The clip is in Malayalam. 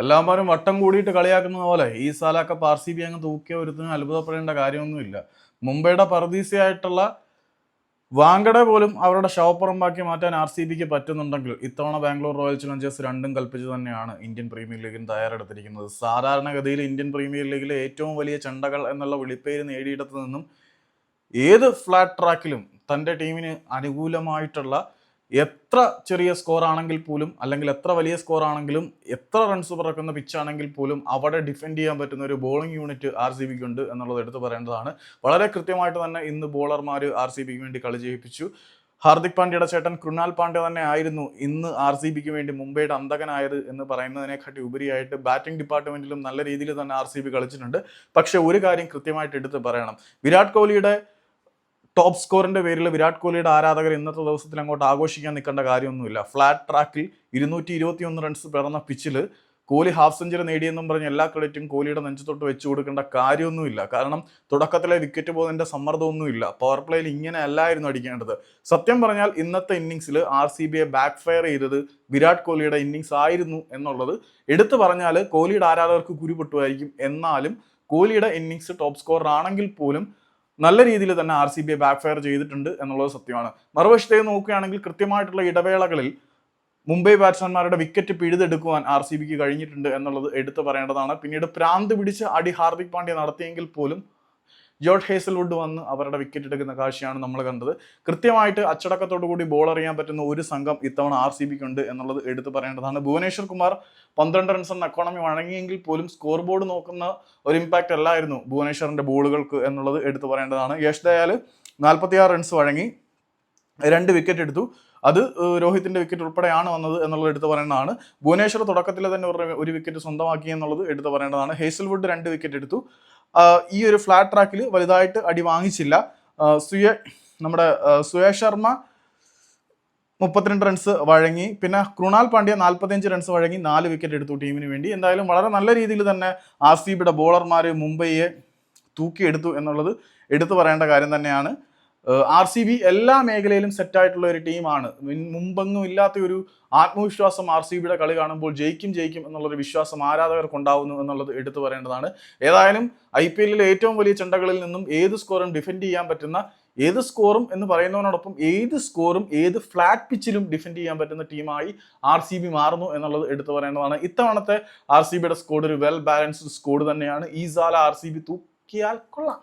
എല്ലാവരും വട്ടം കൂടിയിട്ട് കളിയാക്കുന്ന പോലെ. ഈ സാലൊക്കെ ആർ സി ബി അങ്ങ് തൂക്കിയ ഒരുത്തിന് അത്ഭുതപ്പെടേണ്ട കാര്യമൊന്നുമില്ല. മുംബൈയുടെ പർദീസയായിട്ടുള്ള വാങ്കഡെ പോലും അവരുടെ ശവപ്പുറമ്പാക്കി മാറ്റാൻ ആർ സി ബിക്ക് പറ്റുന്നുണ്ടെങ്കിൽ ഇത്തവണ ബാംഗ്ലൂർ റോയൽ ചലഞ്ചേഴ്സ് രണ്ടും കൽപ്പിച്ചു തന്നെയാണ് ഇന്ത്യൻ പ്രീമിയർ ലീഗിന് തയ്യാറെടുത്തിരിക്കുന്നത്. സാധാരണഗതിയിൽ ഇന്ത്യൻ പ്രീമിയർ ലീഗിലെ ഏറ്റവും വലിയ ചെണ്ടകൾ എന്നുള്ള വിളിപ്പേര് നേടിയിടത്തു നിന്നും ഏത് ഫ്ലാറ്റ് ട്രാക്കിലും തന്റെ ടീമിന് അനുകൂലമായിട്ടുള്ള എത്ര ചെറിയ സ്കോർ ആണെങ്കിൽ പോലും അല്ലെങ്കിൽ എത്ര വലിയ സ്കോർ ആണെങ്കിലും എത്ര റൺസ് പറക്കുന്ന പിച്ചാണെങ്കിൽ പോലും അവിടെ ഡിഫെൻഡ് ചെയ്യാൻ പറ്റുന്ന ഒരു ബോളിംഗ് യൂണിറ്റ് ആർ സി ബിക്ക് ഉണ്ട് എന്നുള്ളത് എടുത്തു പറയേണ്ടതാണ്. വളരെ കൃത്യമായിട്ട് തന്നെ ഇന്ന് ബോളർമാർ ആർ സി ബിക്ക് വേണ്ടി കളി ജയിപ്പിച്ചു. ഹാർദിക് പാണ്ഡ്യയുടെ ചേട്ടൻ കൃണാൽ പാണ്ഡ്യ തന്നെ ആയിരുന്നു ഇന്ന് ആർ സി ബിക്ക് വേണ്ടി മുംബൈയുടെ അന്തകനായത് എന്ന് പറയുന്നതിനെക്കാട്ടി ഉപരിയായിട്ട് ബാറ്റിംഗ് ഡിപ്പാർട്ട്മെന്റിലും നല്ല രീതിയിൽ തന്നെ ആർ സി ബി കളിച്ചിട്ടുണ്ട്. പക്ഷേ ഒരു കാര്യം കൃത്യമായിട്ട് എടുത്ത് പറയണം. വിരാട് കോഹ്ലിയുടെ ടോപ്പ് സ്കോറിന്റെ പേരിൽ വിരാട് കോഹ്ലിയുടെ ആരാധകർ ഇന്നത്തെ ദിവസത്തിൽ അങ്ങോട്ട് ആഘോഷിക്കാൻ നിൽക്കേണ്ട കാര്യമൊന്നുമില്ല. ഫ്ലാറ്റ് ട്രാക്കിൽ ഇരുന്നൂറ്റി ഇരുപത്തി ഒന്ന് റൺസ് പിറന്ന പിച്ചിൽ കോഹ്ലി ഹാഫ് സെഞ്ചുറി നേടിയെന്നും പറഞ്ഞ് എല്ലാ ക്രെഡിറ്റും കോഹ്ലിയുടെ നെഞ്ചത്തൊട്ട് വെച്ചു കൊടുക്കേണ്ട കാര്യമൊന്നുമില്ല. കാരണം തുടക്കത്തിലെ വിക്കറ്റ് പോകുന്നതിന്റെ സമ്മർദ്ദമൊന്നുമില്ല. പവർ പ്ലേയിൽ ഇങ്ങനെ അല്ലായിരുന്നു അടിക്കേണ്ടത്. സത്യം പറഞ്ഞാൽ ഇന്നത്തെ ഇന്നിങ്സിൽ ആർ സി ബിയെ ബാക്ക് ഫയർ ചെയ്തത് വിരാട് കോഹ്ലിയുടെ ഇന്നിങ്സ് ആയിരുന്നു എന്നുള്ളത് എടുത്തു പറഞ്ഞാൽ കോഹ്ലിയുടെ ആരാധകർക്ക് കുരുപൊട്ടുമായിരിക്കും. എന്നാലും കോഹ്ലിയുടെ ഇന്നിങ്സ് ടോപ്പ് സ്കോറർ ആണെങ്കിൽ പോലും നല്ല രീതിയിൽ തന്നെ R C B backfire ചെയ്തിട്ടുണ്ട് എന്നുള്ളത് സത്യമാണ്. മറുവശത്തേക്ക് നോക്കുകയാണെങ്കിൽ കൃത്യമായിട്ടുള്ള ഇടവേളകളിൽ മുംബൈ ബാറ്റ്സ്മാൻമാരുടെ വിക്കറ്റ് പിഴുതെടുക്കുവാൻ ആർ സി ബിക്ക് കഴിഞ്ഞിട്ടുണ്ട് എന്നുള്ളത് എടുത്തു പറയേണ്ടതാണ്. പിന്നീട് പ്രാന്ത് പിടിച്ച് അടി ഹാർദിക് പാണ്ഡ്യ നടത്തിയെങ്കിൽ പോലും ജോർജ് ഹേസൽവുഡ് വന്ന് അവരുടെ വിക്കറ്റ് എടുക്കുന്ന കാഴ്ചയാണ് നമ്മൾ കണ്ടത്. കൃത്യമായിട്ട് അച്ചടക്കത്തോടു കൂടി ബോൾ അറിയാൻ പറ്റുന്ന ഒരു സംഘം ഇത്തവണ ആർ സി ബിക്ക് ഉണ്ട് എന്നുള്ളത് എടുത്തു പറയേണ്ടതാണ്. ഭുവനേശ്വർ കുമാർ പന്ത്രണ്ട് റൺസ് എന്ന എക്കോണമി വഴങ്ങിയെങ്കിൽ പോലും സ്കോർ ബോർഡ് നോക്കുന്ന ഒരു ഇമ്പാക്റ്റ് അല്ലായിരുന്നു ഭുവനേശ്വറിന്റെ ബോളുകൾക്ക് എന്നുള്ളത് എടുത്തു പറയേണ്ടതാണ്. യശ് ദയാൽ നാൽപ്പത്തിയാറ് റൺസ് വഴങ്ങി രണ്ട് വിക്കറ്റ് എടുത്തു. അത് രോഹിത്തിന്റെ വിക്കറ്റ് ഉൾപ്പെടെയാണ് വന്നത് എന്നുള്ളത് എടുത്തു പറയേണ്ടതാണ്. ഭുവനേശ്വർ തുടക്കത്തിൽ തന്നെ ഒരു- വിക്കറ്റ് സ്വന്തമാക്കി എന്നുള്ളത് എടുത്തു പറയേണ്ടതാണ്. ഹേസൽവുഡ് രണ്ട് വിക്കറ്റ് എടുത്തു. ഈ ഒരു ഫ്ലാറ്റ് ട്രാക്കിൽ വലുതായിട്ട് അടി വാങ്ങിച്ചില്ല. സുയ നമ്മുടെ സുയേഷ് സുയ ശർമ്മ മുപ്പത്തിരണ്ട് റൺസ് വഴങ്ങി. പിന്നെ കൃണാൽ പാണ്ഡ്യ നാൽപ്പത്തിയഞ്ച് റൺസ് വഴങ്ങി നാല് വിക്കറ്റ് എടുത്തു ടീമിന് വേണ്ടി. എന്തായാലും വളരെ നല്ല രീതിയിൽ തന്നെ ആർ സി ബിയുടെ ബോളർമാർ മുംബൈയെ തൂക്കിയെടുത്തു എന്നുള്ളത് എടുത്തു പറയേണ്ട കാര്യം തന്നെയാണ്. ആർ സി ബി എല്ലാ മേഖലയിലും സെറ്റായിട്ടുള്ള ഒരു ടീമാണ്. മുമ്പെങ്ങും ഇല്ലാത്ത ഒരു ആത്മവിശ്വാസം ആർ സി ബിയുടെ കളി കാണുമ്പോൾ ജയിക്കും ജയിക്കും എന്നുള്ളൊരു വിശ്വാസം ആരാധകർക്ക് ഉണ്ടാവുന്നു എന്നുള്ളത് എടുത്തു പറയേണ്ടതാണ്. ഏതായാലും ഐ പി എല്ലിലെ ഏറ്റവും വലിയ ചെണ്ടകളിൽ നിന്നും ഏത് സ്കോറും ഡിഫെൻഡ് ചെയ്യാൻ പറ്റുന്ന ഏത് സ്കോറും എന്ന് പറയുന്നതിനോടൊപ്പം ഏത് സ്കോറും ഏത് ഫ്ലാറ്റ് പിച്ചിലും ഡിഫെൻഡ് ചെയ്യാൻ പറ്റുന്ന ടീമായി ആർ സി ബി മാറുന്നു എന്നുള്ളത് എടുത്തു പറയേണ്ടതാണ്. ഇത്തവണത്തെ ആർ സി ബിയുടെ സ്കോഡ് ഒരു വെൽ ബാലൻസ്ഡ് സ്കോഡ് തന്നെയാണ്. ഈ സാല ആർ സി ബി തൂക്കിയാൽ കൊള്ളാം.